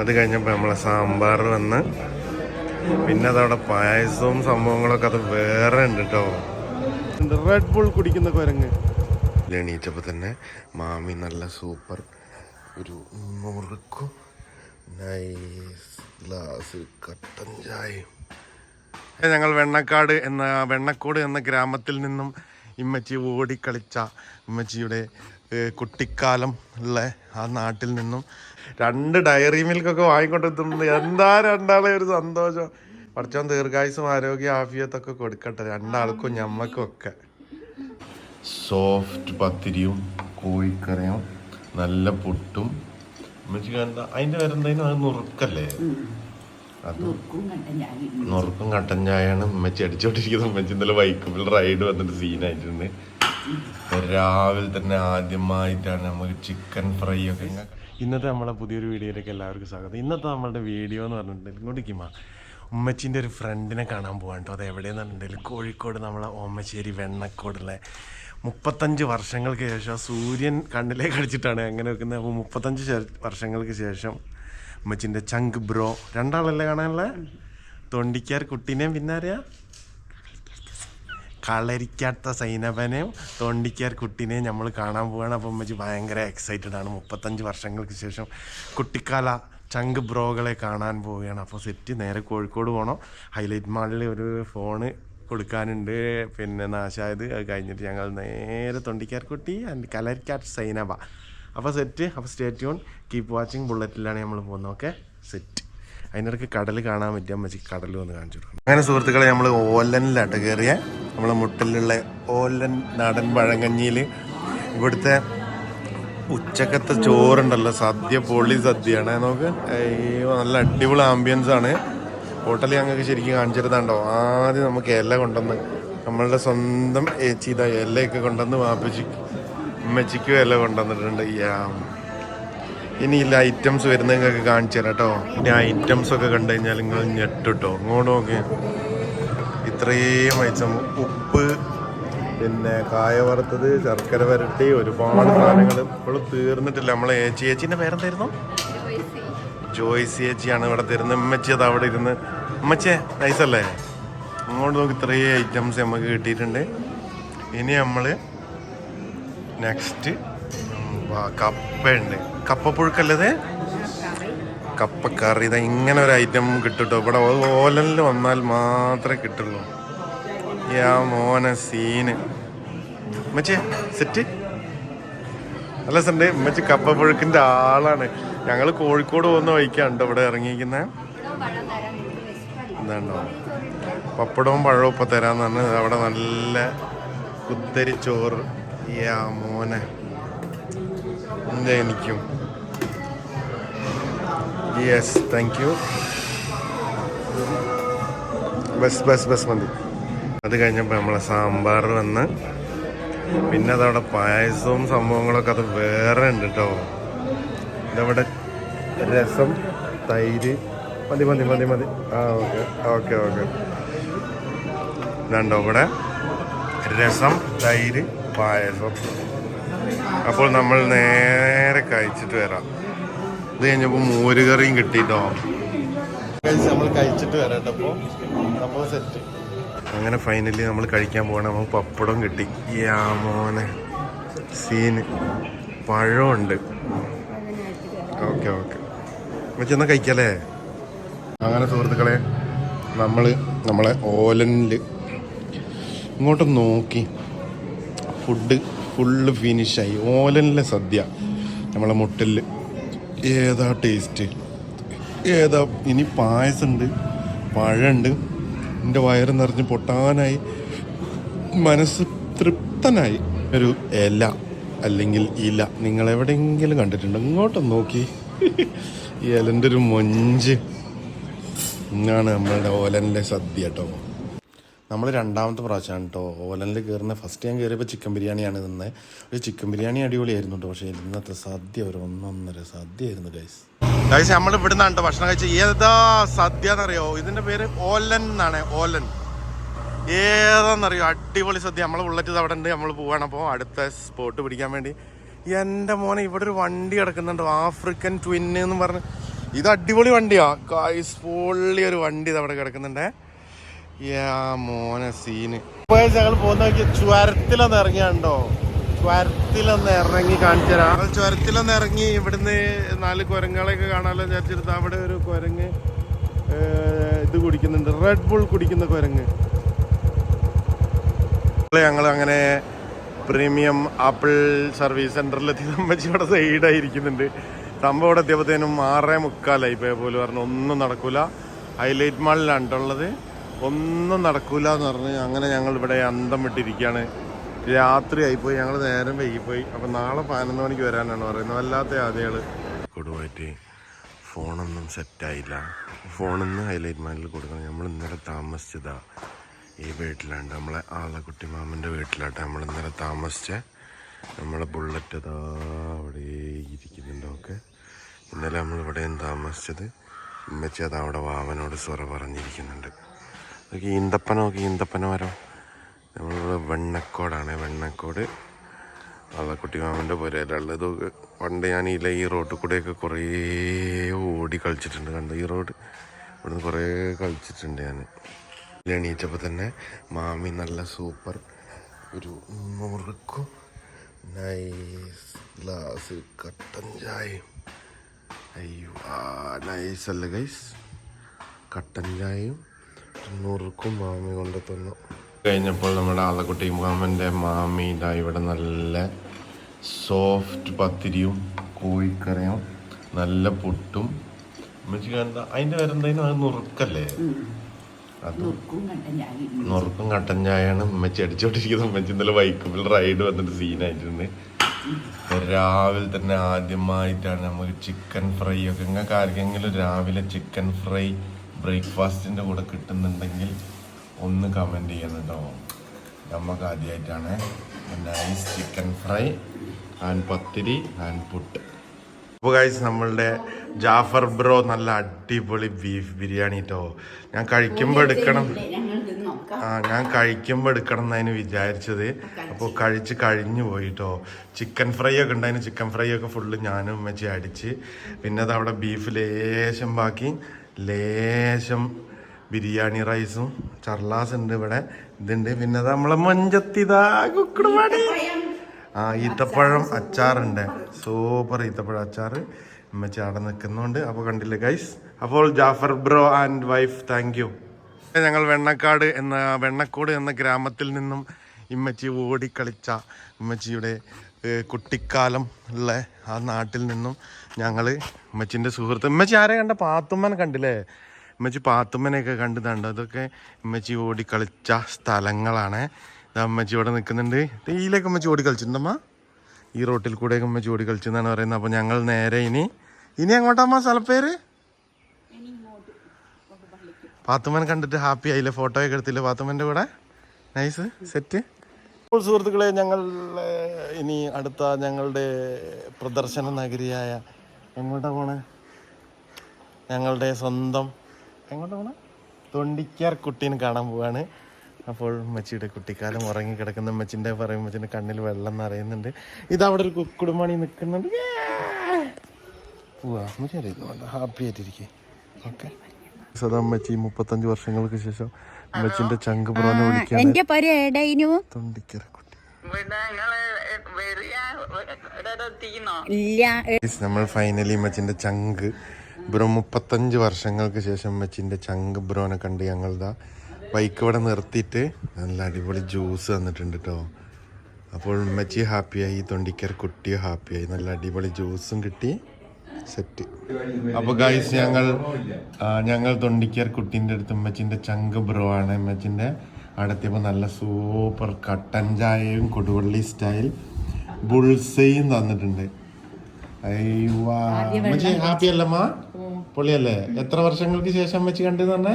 അത് കഴിഞ്ഞപ്പോൾ നമ്മളെ സാമ്പാർ വന്ന് പിന്നെ അതവിടെ പായസവും സംഭവങ്ങളൊക്കെ അത് വേറെ ഉണ്ട് കേട്ടോ റെഡ് ബുൾ കുടിക്കുന്ന കുരങ്ങ്. എണീറ്റപ്പോൾ തന്നെ മാമി നല്ല സൂപ്പർ ഒരു നുറുക്കു നൈസ് ഗ്ലാസ് കട്ടൻ ചായയും. ഞങ്ങൾ വെണ്ണക്കാട് എന്ന വെണ്ണക്കോട് എന്ന ഗ്രാമത്തിൽ നിന്നും ഇമ്മച്ചി ഓടിക്കളിച്ച ഇമ്മച്ചിയുടെ കുട്ടിക്കാലം ഉള്ള ആ നാട്ടിൽ നിന്നും രണ്ട് ഡയറി മിൽക്കൊക്കെ വാങ്ങിക്കൊണ്ടെത്തുന്നത് എന്താ രണ്ടാളെ ഒരു സന്തോഷം. കുറച്ചോ ദീർഘായുസും ആരോഗ്യ ആഫിയത്തൊക്കെ കൊടുക്കട്ടെ. രണ്ടാൾക്കും ഞമ്മക്കും ഒക്കെ സോഫ്റ്റ് പത്തിരിയും കോഴിക്കറിയും നല്ല പുട്ടും. അതിന്റെ വരുന്നതിനും പേരെന്തായാലും അത് നുറുക്കല്ലേ? അത് നുറുക്കും കട്ടഞ്ചായാണ് കട്ടൻ ചായയാണ് ഉമ്മച്ചി അടിച്ചോണ്ടിരിക്കുന്നത്. ഉമ്മച്ചി ഇന്നലെ വൈക്കുമ്പോൾ റൈഡ് വന്നിട്ട് സീനായിട്ടുണ്ട് രാവിലെ തന്നെ ആദ്യമായിട്ടാണ് നമുക്ക് ചിക്കൻ ഫ്രൈ ഒക്കെ ഇന്നത്തെ നമ്മളെ പുതിയൊരു വീഡിയോയിലേക്ക് എല്ലാവർക്കും സ്വാഗതം. ഇന്നത്തെ നമ്മളുടെ വീഡിയോ എന്ന് പറഞ്ഞിട്ടുണ്ടെങ്കിൽ ഇങ്ങോട്ടേക്കുമാ ഉമ്മച്ചിന്റെ ഒരു ഫ്രണ്ടിനെ കാണാൻ പോകാൻ കേട്ടോ. അത് എവിടെയെന്ന് പറഞ്ഞിട്ടുണ്ടെങ്കിൽ കോഴിക്കോട് നമ്മളെ ഓമശ്ശേരി വെണ്ണക്കോടുള്ള മുപ്പത്തഞ്ച് വർഷങ്ങൾക്ക് ശേഷം സൂര്യൻ കണ്ണിലേക്ക് അടിച്ചിട്ടാണ് അങ്ങനെ വെക്കുന്നത് അപ്പോൾ മുപ്പത്തഞ്ച് വർഷങ്ങൾക്ക് ശേഷം ഉമ്മച്ചിന്റെ ചങ്ക് ബ്രോ. രണ്ടാളല്ലേ കാണാനുള്ള? തൊണ്ടിക്കാർ കുട്ടീനെയും പിന്നെ അറിയാ കളരിക്കാത്ത സൈനബനെയും തൊണ്ടിക്കാർ കുട്ടീനെയും നമ്മൾ കാണാൻ പോവുകയാണ് അപ്പം അമ്മച്ചി ഭയങ്കര എക്സൈറ്റഡ് ആണ്. മുപ്പത്തഞ്ച് വർഷങ്ങൾക്ക് ശേഷം കുട്ടിക്കാല ചങ്ക് ബ്രോകളെ കാണാൻ പോവുകയാണ്. അപ്പോൾ സെറ്റ് നേരെ കോഴിക്കോട് പോകണം ഹൈലൈറ്റ് മാളിൽ ഒരു ഫോണ് കൊടുക്കാനുണ്ട്. പിന്നെ നാശായത്. അത് കഴിഞ്ഞിട്ട് ഞങ്ങൾ നേരെ തൊണ്ടിക്കാർ കുട്ടി ആൻഡ് കലരിക്കാറ്റ് സൈനബ. അപ്പോൾ സെറ്റ് അപ്പോൾ സ്റ്റേ ട്യൂൺ കീപ്പ് വാച്ചിങ് ബുള്ളറ്റിലാണ് നമ്മൾ പോകുന്നത്. ഓക്കെ സെറ്റ് അതിനിടയ്ക്ക് കടൽ കാണാൻ പറ്റിയാൽ മതി കടൽ വന്ന് കാണിച്ചു കൊടുക്കും അങ്ങനെ സുഹൃത്തുക്കളെ നമ്മൾ ഓലനിലട്ട് കയറിയ നമ്മളെ മുട്ടിലുള്ള ഓലൻ നാടൻ പഴങ്കഞ്ഞിയിൽ ഇവിടുത്തെ ഉച്ചക്കത്തെ ചോറുണ്ടല്ലോ. സദ്യ പൊളി സദ്യയാണ്. നമുക്ക് നല്ല അടിപൊളി ആംബിയൻസ് ആണ്. ഹോട്ടലിൽ ഞങ്ങൾക്ക് ശരിക്കും കാണിച്ചിരുന്നുണ്ടോ ആദ്യം നമുക്ക് ഇല കൊണ്ടുവന്ന് നമ്മളുടെ സ്വന്തം ഏച്ചിത ഇലയൊക്കെ കൊണ്ടുവന്ന് വാപ്പിച്ചു അമ്മച്ചിക്കും ഇല കൊണ്ടുവന്നിട്ടുണ്ട്. ഇനി ഇല്ല ഐറ്റംസ് വരുന്നത് നിങ്ങൾക്ക് കാണിച്ചു തരാം കേട്ടോ. ഇനി ഐറ്റംസ് ഒക്കെ കണ്ടു കഴിഞ്ഞാൽ നിങ്ങൾ ഞെട്ടിട്ടോ. ഇങ്ങോട്ട് നോക്കി. ഇത്രയും ഐറ്റം ഉപ്പ് പിന്നെ കായ വറുത്തത് ശർക്കര വരട്ടി ഒരുപാട് സാധനങ്ങൾ ഇപ്പോഴും തീർന്നിട്ടില്ല. നമ്മളെ ഏച്ചി ഏച്ചിന്റെ പേരെന്തായിരുന്നു? ജോയ്സി ചേച്ചിയാണ് ഇവിടെ തരുന്നത്. ഉമ്മച്ചി അത് അവിടെ ഇരുന്ന്. ഉമ്മച്ചേ നൈസല്ലേ അങ്ങോട്ട് നോക്കി ഇത്രയും ഐറ്റംസ് നമുക്ക് കിട്ടിയിട്ടുണ്ട്. ഇനി നമ്മൾ നെക്സ്റ്റ് കപ്പയുണ്ട്. കപ്പപ്പുഴുക്കല്ലത് കപ്പക്കറി ഇതാ ഇങ്ങനെ ഒരു ഐറ്റം കിട്ടുട്ടോ. ഇവിടെ ഓലനിൽ വന്നാൽ മാത്രമേ കിട്ടുള്ളൂ. യാ മോന സീന് മച്ചേ സെറ്റ് അല്ല സെന്റെ ഉമ്മച്ചി കപ്പപ്പുഴുക്കിന്റെ ആളാണ്. ഞങ്ങൾ കോഴിക്കോട് പോകുന്ന വഴിക്കാണ്ടോ ഇവിടെ ഇറങ്ങിയിരിക്കുന്നത് എന്താണ്ടോ പപ്പടവും പഴവും ഇപ്പം തരാന്ന് പറഞ്ഞ് അവിടെ നല്ല കുത്തരി ചോറ്. യാ മോനെ. എന്താ എനിക്കും യെസ് താങ്ക് യു ബസ് ബസ് ബസ് മതി. അത് കഴിഞ്ഞപ്പോൾ നമ്മളെ സാമ്പാർ വന്ന് പിന്നെ അതവിടെ പായസവും സംഭവങ്ങളൊക്കെ അത് വേറെ ഉണ്ട് കേട്ടോ ഇതവിടെ രസം തൈര്. മതി മതി മതി മതി. ആ ഓക്കെ ഓക്കെ ഓക്കെ. ഇതുണ്ടോ ഇവിടെ? രസം തൈര് പായസം. അപ്പോൾ നമ്മൾ നേരെ കഴിച്ചിട്ട് വരാം. ഇത് കഴിഞ്ഞപ്പോൾ മോരുകറിയും കിട്ടിട്ടോ. നമ്മൾ കഴിച്ചിട്ട് വരാട്ടപ്പോ നമ്മൾ സെറ്റ് അങ്ങനെ ഫൈനലി നമ്മൾ കഴിക്കാൻ പോകണം നമുക്ക് പപ്പടം കിട്ടി. യാ മോനെ. സീന് പഴമുണ്ട്. Okay okay. വെച്ചെന്നാ കഴിക്കല്ലേ? അങ്ങനെ സുഹൃത്തുക്കളെ നമ്മൾ നമ്മളെ ഓലനിൽ ഇങ്ങോട്ട് നോക്കി. ഫുഡ് ഫുള്ള് ഫിനിഷായി ഓലനിലെ സദ്യ. നമ്മളെ മുട്ടലിൽ ഏതാ ടേസ്റ്റ് ഏതാ ഇനി പായസമുണ്ട് പഴമുണ്ട് എന്റെ വയറ് നിറഞ്ഞ് പൊട്ടാനായി മനസ്സ് തൃപ്തനായി. ഒരു ഇല അല്ലെങ്കിൽ ഇല. നിങ്ങൾ എവിടെയെങ്കിലും കണ്ടിട്ടുണ്ടോ? ഇങ്ങോട്ട് നോക്കി. ഈ ഇലന്റെ ഒരു മൊഞ്ച്. ഇന്നാണ് നമ്മളുടെ ഓലനിലെ സദ്യ കേട്ടോ നമ്മൾ രണ്ടാമത്തെ പ്രാവശ്യമാണ് കേട്ടോ ഓലനിൽ കയറുന്ന ഫസ്റ്റ് ഞാൻ കയറിയപ്പോൾ ചിക്കൻ ബിരിയാണിയാണ് തിന്നത് ഒരു ചിക്കൻ ബിരിയാണി അടിപൊളിയായിരുന്നു കേട്ടോ. പക്ഷേ ഇന്നത്തെ സദ്യ ഒരു ഒന്നൊന്നര സദ്യ ആയിരുന്നു ഗൈസ് ഗൈസ് നമ്മൾ ഇവിടുന്ന് കേട്ടോ ഭക്ഷണം കഴിച്ച? ഏതാ സദ്യ എന്നറിയോ ഇതിന്റെ പേര് ഓലൻ എന്നാണ്. ഓലൻ. ഏതാന്നറിയോ? അടിപൊളി സദ്യ. നമ്മൾ ബുള്ളറ്റ് അവിടെ ഉണ്ട്. നമ്മൾ പോവാണ്. അപ്പോൾ അടുത്ത സ്പോട്ട് പിടിക്കാൻ വേണ്ടി. എന്റെ മോനെ ഇവിടെ ഒരു വണ്ടി കിടക്കുന്നുണ്ട്. ആഫ്രിക്കൻ ട്വിൻ എന്ന് പറഞ്ഞ്. ഇത് അടിപൊളി വണ്ടിയാണ് ഗൈസ് പൊള്ളി ഒരു വണ്ടി ഇത് അവിടെ കിടക്കുന്നുണ്ടേ. മോനെ സീന് ഞങ്ങൾ പോകുന്ന നോക്കി ചുരത്തിലൊന്ന് ഇറങ്ങിയാണ്ടോ? ചുരത്തിലൊന്ന് ഇറങ്ങി കാണിച്ചു തരാം ചുരത്തിലൊന്ന് ഇറങ്ങി ഇവിടുന്ന് നാല് കുരങ്ങളെയൊക്കെ കാണാമല്ലോ വിചാരിച്ചെടുത്ത് അവിടെ ഒരു കുരങ്ങ് ഇത് കുടിക്കുന്നുണ്ട്. റെഡ് ബുൾ കുടിക്കുന്ന കുരങ്ങ്. ഞങ്ങൾ അങ്ങനെ പ്രീമിയം ആപ്പിൾ സർവീസ് സെന്ററിലെത്തി സംബന്ധിച്ച് ഇവിടെ സൈഡായിരിക്കുന്നുണ്ട് സംഭവം ഇവിടെ എത്തിയപ്പോഴത്തേനും ആറേ മുക്കാലായി. പോയ പോലെ പറഞ്ഞു ഒന്നും നടക്കൂല. ഹൈലൈറ്റ് മാളിലാണ് കേട്ടുള്ളത് ഒന്നും നടക്കൂല എന്ന് പറഞ്ഞ് അങ്ങനെ ഞങ്ങൾ ഇവിടെ അന്തം വിട്ടിരിക്കുകയാണ്. രാത്രി ആയിപ്പോയി ഞങ്ങൾ നേരം വൈകിപ്പോയി. അപ്പം നാളെ പതിനൊന്ന് മണിക്ക് വരാനാണ് പറയുന്നത്. വല്ലാത്ത ആദ്യകൾ കൊടുവായിട്ട് ഫോണൊന്നും സെറ്റായില്ല. ഫോണൊന്ന് ഹൈലൈറ്റ് മാനിൽ കൊടുക്കണം. നമ്മൾ ഇന്നലെ താമസിച്ചതാ ഈ വീട്ടിലാണ് നമ്മളെ ആളക്കുട്ടി മാമന്റെ വീട്ടിലാട്ടെ നമ്മൾ ഇന്നലെ താമസിച്ച. നമ്മളെ ബുള്ളറ്റ് അതാ അവിടെ ഇരിക്കുന്നുണ്ടൊക്കെ ഇന്നലെ നമ്മൾ ഇവിടെയും താമസിച്ചത്. ഉമ്മച്ചി അത് അവിടെ വാവനോട് സ്വറ പറഞ്ഞിരിക്കുന്നുണ്ട്. അതൊക്കെ ഈന്തപ്പനോ ഈന്തപ്പന മരം നമ്മളിവിടെ വെണ്ണക്കോടാണ് വെണ്ണക്കോട്. ആളക്കുട്ടി മാമന്റെ പുരയിലുള്ളത് ഇതൊക്കെ പണ്ട് ഞാൻ ഇല്ല ഈ റോഡിൽ കൂടെയൊക്കെ കുറേ ഓടി കളിച്ചിട്ടുണ്ട്. കണ്ടോ ഈ റോഡ്? ഇവിടുന്ന് കുറേ കളിച്ചിട്ടുണ്ട് ഞാൻ. എണീറ്റപ്പോൾ തന്നെ മാമി നല്ല സൂപ്പർ ഒരു മുറുക്കും നൈസ് ഗ്ലാസ് കട്ടൻ ചായയും. അയ്യോ നൈസ് അല്ല ഗൈസ് കട്ടൻ ചായയും. നുറുക്കും മാമി കൊണ്ട് തന്നു കഴിഞ്ഞപ്പോൾ നമ്മുടെ ആളക്കുട്ടി മാമന്റെ മാമി ഇതാ ഇവിടെ നല്ല സോഫ്റ്റ് പത്തിരിയും കോഴിക്കറിയും നല്ല പുട്ടും. ഉമ്മച്ചിക്ക് എന്താ അതിന്റെ പേരെന്തായാലും അത് നുറുക്കല്ലേ? അത് നുറുക്കും കട്ടൻ ചായയാണ് ഉമ്മച്ചി അടിച്ചോണ്ടിരിക്കുന്നത്. ഉമ്മച്ചി ഇന്നലെ ബൈക്കുമ്പിൽ റൈഡ് വന്നിട്ട് സീനായിട്ടുണ്ട് രാവിലെ തന്നെ ആദ്യമായിട്ടാണ് നമുക്ക് ചിക്കൻ ഫ്രൈ ഒക്കെ. നിങ്ങൾക്ക് ആർക്കെങ്കിലും രാവിലെ ചിക്കൻ ഫ്രൈ ബ്രേക്ക്ഫാസ്റ്റിന്റെ കൂടെ കിട്ടുന്നുണ്ടെങ്കിൽ ഒന്ന് കമന്റ് ചെയ്യണം കേട്ടോ നമുക്ക് ആദ്യമായിട്ടാണ് nice chicken fry and pathiri and puttu. അപ്പോൾ ഗൈസ് നമ്മളുടെ ജാഫർ ബ്രോ നല്ല അടിപൊളി ബീഫ് ബിരിയാണി കേട്ടോ ഞാൻ കഴിക്കുമ്പോൾ എടുക്കണം. ആ ഞാൻ കഴിക്കുമ്പോൾ എടുക്കണം എന്നതിന് വിചാരിച്ചത്. അപ്പോൾ കഴിച്ച് കഴിഞ്ഞു പോയിട്ടോ ചിക്കൻ ഫ്രൈ ഒക്കെ ഉണ്ടായിരുന്നു ചിക്കൻ ഫ്രൈ ഒക്കെ ഫുള്ള് ഞാനും ഉമ്മച്ചി അടിച്ച്. പിന്നെ അത് അവിടെ ബീഫ് ലേശം ബാക്കി. ലേശം ബിരിയാണി റൈസും ചർലാസ് ഉണ്ട് ഇവിടെ. ഇതുണ്ട്. പിന്നെ നമ്മളെ മഞ്ചത്തിതാ കുക്കുടുപാടി. ആ ഈത്തപ്പഴം അച്ചാറുണ്ട്. സൂപ്പർ ഈത്തപ്പഴം അച്ചാർ അമ്മച്ചി അവിടെ നിൽക്കുന്നുണ്ട്. അപ്പോൾ കണ്ടില്ലേ ഗൈസ് അപ്പോൾ Jaffar bro and wife thank you ഞങ്ങൾ വെണ്ണക്കാട് എന്ന വെണ്ണക്കോട് എന്ന ഗ്രാമത്തിൽ നിന്നും ഇമ്മച്ചി ഓടിക്കളിച്ച ഉമ്മച്ചിയുടെ ഏഹ്, കുട്ടിക്കാലം ഉള്ള ആ നാട്ടിൽ നിന്നും ഞങ്ങൾ ഉമ്മച്ചിന്റെ സുഹൃത്ത് ഉമ്മച്ചി ആരെ കണ്ട? പാത്തുമ്മനെ കണ്ടില്ലേ? ഉമ്മച്ചി പാത്തുമ്മനെയൊക്കെ കണ്ടതുണ്ട് അതൊക്കെ ഉമ്മച്ചി ഓടിക്കളിച്ച സ്ഥലങ്ങളാണ്. ഇതാ ഉമ്മച്ചി ഇവിടെ നിൽക്കുന്നുണ്ട്. ഇതിലേക്ക് ഉമ്മച്ചി ഓടി കളിച്ചിട്ടുണ്ടമ്മ? ഈ റോട്ടിൽ കൂടെ ഉമ്മച്ചി ഓടി കളിച്ചെന്നാണ് പറയുന്നത്. അപ്പോൾ ഞങ്ങൾ നേരെ ഇനി ഇനി എങ്ങോട്ടമ്മ സ്ഥലപ്പേര് പാത്തുമ്മൻ കണ്ടിട്ട് ഹാപ്പി ആയില്ലേ? ഫോട്ടോ ഒക്കെ എടുത്തില്ലേ പാത്തുമ്മന്റെ കൂടെ? നൈസ്. സെറ്റ്. അപ്പോൾ സുഹൃത്തുക്കളെ ഞങ്ങൾ ഇനി അടുത്ത ഞങ്ങളുടെ പ്രദർശന നഗരിയായ എങ്ങോട്ടാ പോണേ? ഞങ്ങളുടെ സ്വന്തം എങ്ങോട്ടാ പോണേ? തൊണ്ടിക്കാർ കുട്ടീനെ കാണാൻ പോവാണ്. അപ്പോൾ ഉമ്മച്ചിയുടെ കുട്ടിക്കാലം ഉറങ്ങി കിടക്കുന്ന പറയും ഉമ്മച്ചിന്റെ കണ്ണിൽ വെള്ളം നിറയുന്നുണ്ട്. ഇത് അവിടെ ഒരു കുക്കുടുമണി നിൽക്കുന്നുണ്ട്. പോവാ ഉമ്മച്ചി അറിയുന്നുണ്ട്? ഹാപ്പി ആയിട്ടിരിക്കേ. ഓക്കെ. സദാമ്മച്ചി മുപ്പത്തഞ്ച് വർഷങ്ങൾക്ക് ശേഷം അമ്മച്ചിന്റെ ചങ്ക് പുറന്ന് വിളിക്കാൻ എന്റെ ഇല്ല. നമ്മൾ ഫൈനലി അമ്മച്ചിന്റെ ചങ്ക്. ബ്രോ മുപ്പത്തഞ്ച് വർഷങ്ങൾക്ക് ശേഷം അമ്മച്ചിന്റെ ചങ്ക് ബ്രോനെ കണ്ട് ഞങ്ങളിതാ ബൈക്ക് ഇവിടെ നിർത്തിയിട്ട് നല്ല അടിപൊളി ജ്യൂസ് തന്നിട്ടുണ്ട് കേട്ടോ അപ്പോൾ ഉമ്മച്ചി ഹാപ്പിയായി തൊണ്ടിക്കര കുട്ടിയും ഹാപ്പിയായി നല്ല അടിപൊളി ജ്യൂസും കിട്ടി. സെറ്റ്. അപ്പോൾ ഗൈസ് ഞങ്ങൾ ഞങ്ങൾ തൊണ്ടിക്കർ കുട്ടീന്റെ അടുത്ത് ഉമ്മച്ചിന്റെ ചങ്ക് ബ്രോ ആണ്. ഉമ്മച്ചിന്റെ അടുത്തിപ്പോൾ നല്ല സൂപ്പർ കട്ടൻ ചായയും കൊടുവള്ളി സ്റ്റൈൽ ബുൾസയും തന്നിട്ടുണ്ട്. അയ്യോ ഉമ്മച്ചി ഹാപ്പി അല്ലമ്മ പൊളിയല്ലേ? എത്ര വർഷങ്ങൾക്ക് ശേഷം അമ്മച്ചി കണ്ടു തന്നെ?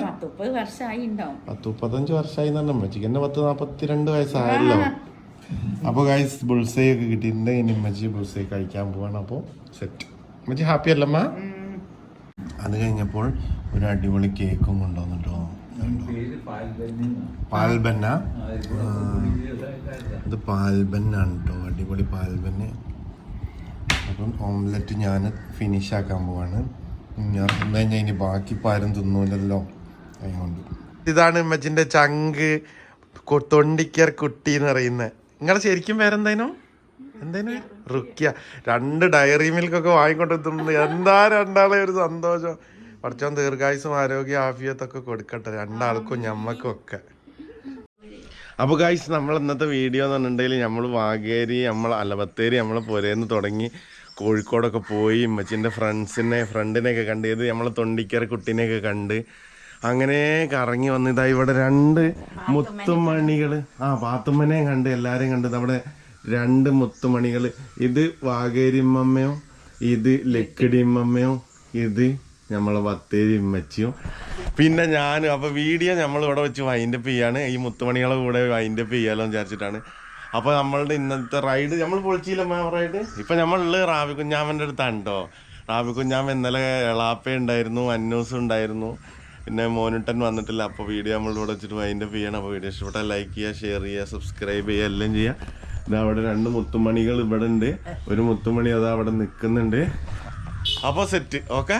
പത്ത് മുപ്പത്തഞ്ച് വർഷമായി തന്നെ അമ്മച്ചിക്ക് എന്നെ പത്ത് നാപ്പത്തിരണ്ട് വയസ്സായല്ലോ. അപ്പോൾ ഗൈസ് ബുൾസൈ ഒക്കെ കിട്ടിയിട്ടുണ്ട്. ഇനി ഉമ്മച്ചി ബുൾസൈ കഴിക്കാൻ പോവാണ്. അപ്പോൾ സെറ്റ് ഉമ്മച്ചി ഹാപ്പി അല്ലമ്മ? അത് കഴിഞ്ഞപ്പോൾ ഒരു അടിപൊളി കേക്കും കൊണ്ടുവന്നിട്ടോ. പാൽബന്ന ഇത് പാൽബന്നാണ് കേട്ടോ അടിപൊളി പാൽബന്ന് അപ്പം ഓംലെറ്റ് ഞാൻ ഫിനിഷ് ആക്കാൻ പോവാണ്. ഞാൻ തിന്നു കഴിഞ്ഞാൽ ഇനി ബാക്കി പാരും തിന്നൂലല്ലോ. അതുകൊണ്ട്. ഇതാണ് ഉമ്മച്ചിന്റെ ചങ്ക്. തൊണ്ടിക്കർ കുട്ടി എന്ന് പറയുന്നത്. നിങ്ങളെ ശരിക്കും പേരെന്തേനു എന്തേനു? റുക്കിയ. രണ്ട് ഡയറി മിൽക്കൊക്കെ വാങ്ങിക്കൊണ്ടെത്തുന്നുണ്ട് എന്താ രണ്ടാളെ ഒരു സന്തോഷം? കുറച്ചോ ദീർഘായുസും ആരോഗ്യ ആഫിയത്തൊക്കെ കൊടുക്കട്ടെ. രണ്ടാൾക്കും ഞമ്മക്കും ഒക്കെ അപ്പോൾ ഗായ്സ് നമ്മൾ ഇന്നത്തെ വീഡിയോ എന്ന് പറഞ്ഞിട്ടുണ്ടെങ്കിൽ നമ്മൾ വാഗേരി നമ്മൾ അല്ല ബത്തേരി നമ്മൾ പുരേന്ന് തുടങ്ങി കോഴിക്കോടൊക്കെ പോയി ഉമ്മച്ചിന്റെ ഫ്രണ്ട്സിനെ ഫ്രണ്ടിനെയൊക്കെ കണ്ട് ഇത് നമ്മളെ തൊണ്ടിക്കര കുട്ടീനെയൊക്കെ കണ്ട് അങ്ങനെ കറങ്ങി വന്ന് ഇതാ ഇവിടെ രണ്ട് മുത്തുമണികൾ ആ പാത്തുമ്മനെ കണ്ട് എല്ലാവരെയും കണ്ട്. നമ്മുടെ രണ്ട് മുത്തുമണികൾ. ഇത് വാഗേരിമ്മമ്മയോ ഇത് ലക്കിടിമ്മമ്മയോ ഇത് നമ്മളെ ബത്തേരി ഉമ്മച്ചിയും പിന്നെ ഞാനും അപ്പൊ വീഡിയോ നമ്മൾ ഇവിടെ വെച്ച് വൈൻഡപ്പ് ചെയ്യാണ്. ഈ മുത്തുമണികളെ കൂടെ വൈൻഡപ്പ് ചെയ്യാലോ വിചാരിച്ചിട്ടാണ്. അപ്പൊ നമ്മളുടെ ഇന്നത്തെ റൈഡ് നമ്മൾ പൊളിച്ചില്ല റൈഡ് ഇപ്പൊ നമ്മളുള്ള റാവി കുഞ്ഞാമന്റെ അടുത്താണ് റാവി കുഞ്ഞാമ ഇന്നലെ എളാപ്പ ഉണ്ടായിരുന്നു അന്നൂസ് ഉണ്ടായിരുന്നു. പിന്നെ മോനിട്ടൻ വന്നിട്ടില്ല അപ്പോൾ വീഡിയോ നമ്മളിവിടെ വെച്ചിട്ട് വൈൻഡപ്പ് ചെയ്യണം. അപ്പോൾ വീഡിയോ ഇഷ്ടപ്പെട്ടാൽ ലൈക്ക് ചെയ്യുക ഷെയർ ചെയ്യുക സബ്സ്ക്രൈബ് ചെയ്യുക എല്ലാം ചെയ്യുക. ഇതാ അവിടെ രണ്ട് മുത്തുമണികൾ ഇവിടെ ഉണ്ട് ഒരു മുത്തുമണി അതാ അവിടെ നിൽക്കുന്നുണ്ട് അപ്പോൾ സെറ്റ് ഓക്കെ?